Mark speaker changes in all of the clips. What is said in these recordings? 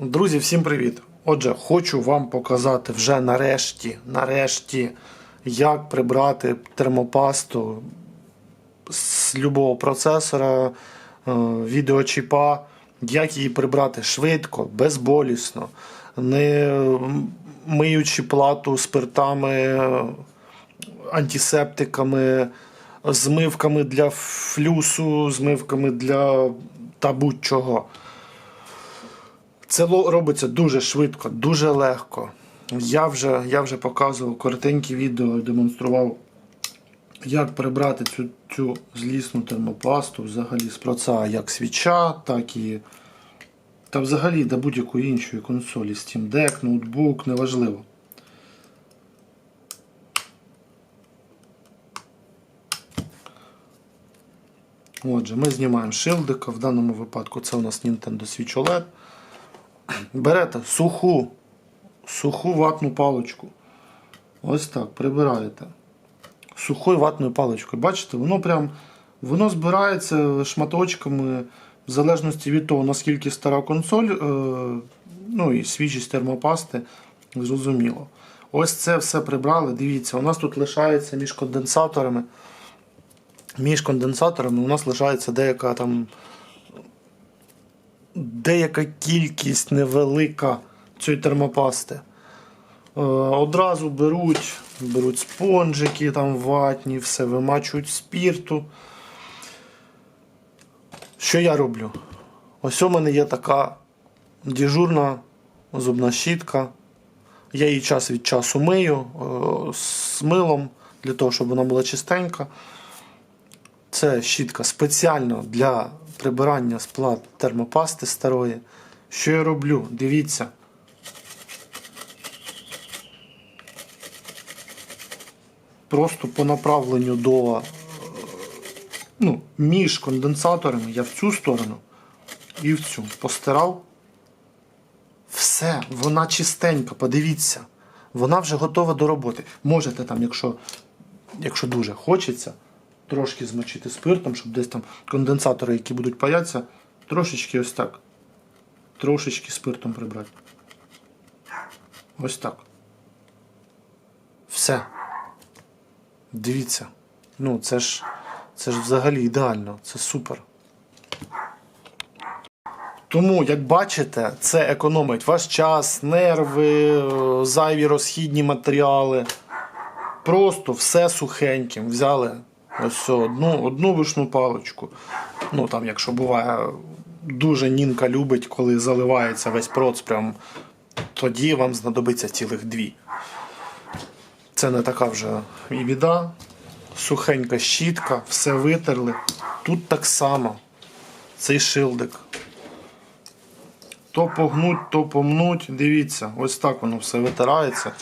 Speaker 1: Друзі, всім привіт! Отже, хочу вам показати вже нарешті, нарешті, як прибрати термопасту з любого процесора, е, відеочіпа, як її прибрати швидко, безболісно, не миючи плату спиртами, антисептиками, змивками для флюсу, змивками для та будь-чого. Це робиться дуже швидко, дуже легко. Я вже, я вже показував коротенькі відео, демонстрував, як прибрати цю, цю злісну термопласту взагалі з проца як свіча, так і та взагалі до будь-якої іншої консолі. Steam Deck, ноутбук, неважливо. Отже, ми знімаємо шилдика. В даному випадку це у нас Nintendo Switch OLED. Берете суху, суху ватну паличку. Ось так, прибираєте. Сухою ватною паличкою. Бачите, воно прям воно збирається шматочками в залежності від того, наскільки стара консоль, е, ну і свіжість термопасти, зрозуміло. Ось це все прибрали. Дивіться, у нас тут лишається між конденсаторами. Між конденсаторами у нас лишається деяка там деяка кількість невелика цієї термопасти. Е, Одразу беруть, беруть спонжики там ватні, все вимачують спірту. Що я роблю? Ось у мене є така дежурна зубна щітка. Я її час від часу мию е, з милом для того, щоб вона була чистенька. Це щітка спеціально для прибирання з плат термопасти старої. Що я роблю? Дивіться. Просто по направленню до ну, між конденсаторами я в цю сторону і в цю постирав. Все, вона чистенька, подивіться. Вона вже готова до роботи. Можете там, якщо, якщо дуже хочеться, трошки змочити спиртом, щоб десь там конденсатори, які будуть паятися, трошечки ось так. Трошечки спиртом прибрати. Ось так. Все. Дивіться. Ну, це ж, це ж взагалі ідеально. Це супер. Тому, як бачите, це економить ваш час, нерви, зайві розхідні матеріали. Просто все сухеньким. Взяли ось одну, одну вишну паличку. Ну там, якщо буває, дуже нінка любить, коли заливається весь проц, прям, тоді вам знадобиться цілих дві. Це не така вже і біда. Сухенька щітка, все витерли. Тут так само. Цей шилдик. То погнуть, то помнуть. Дивіться, ось так воно все витирається.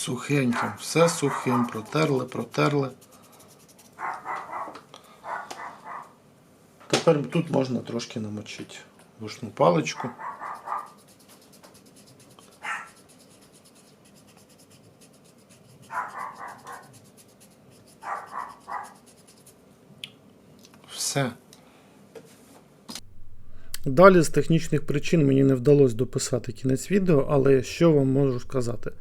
Speaker 1: Сухеньким, все сухим, протерли, протерли. Тепер тут можна трошки намочити вушну паличку. Все. Далі з технічних причин мені не вдалося дописати кінець відео, але що вам можу сказати?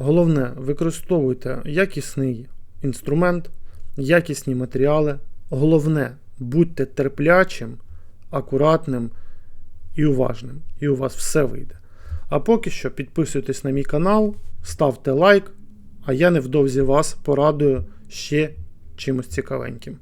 Speaker 1: Головне, використовуйте якісний інструмент, якісні матеріали. Головне, будьте терплячим, акуратним і уважним. І у вас все вийде. А поки що підписуйтесь на мій канал, ставте лайк, а я невдовзі вас порадую ще чимось цікавеньким.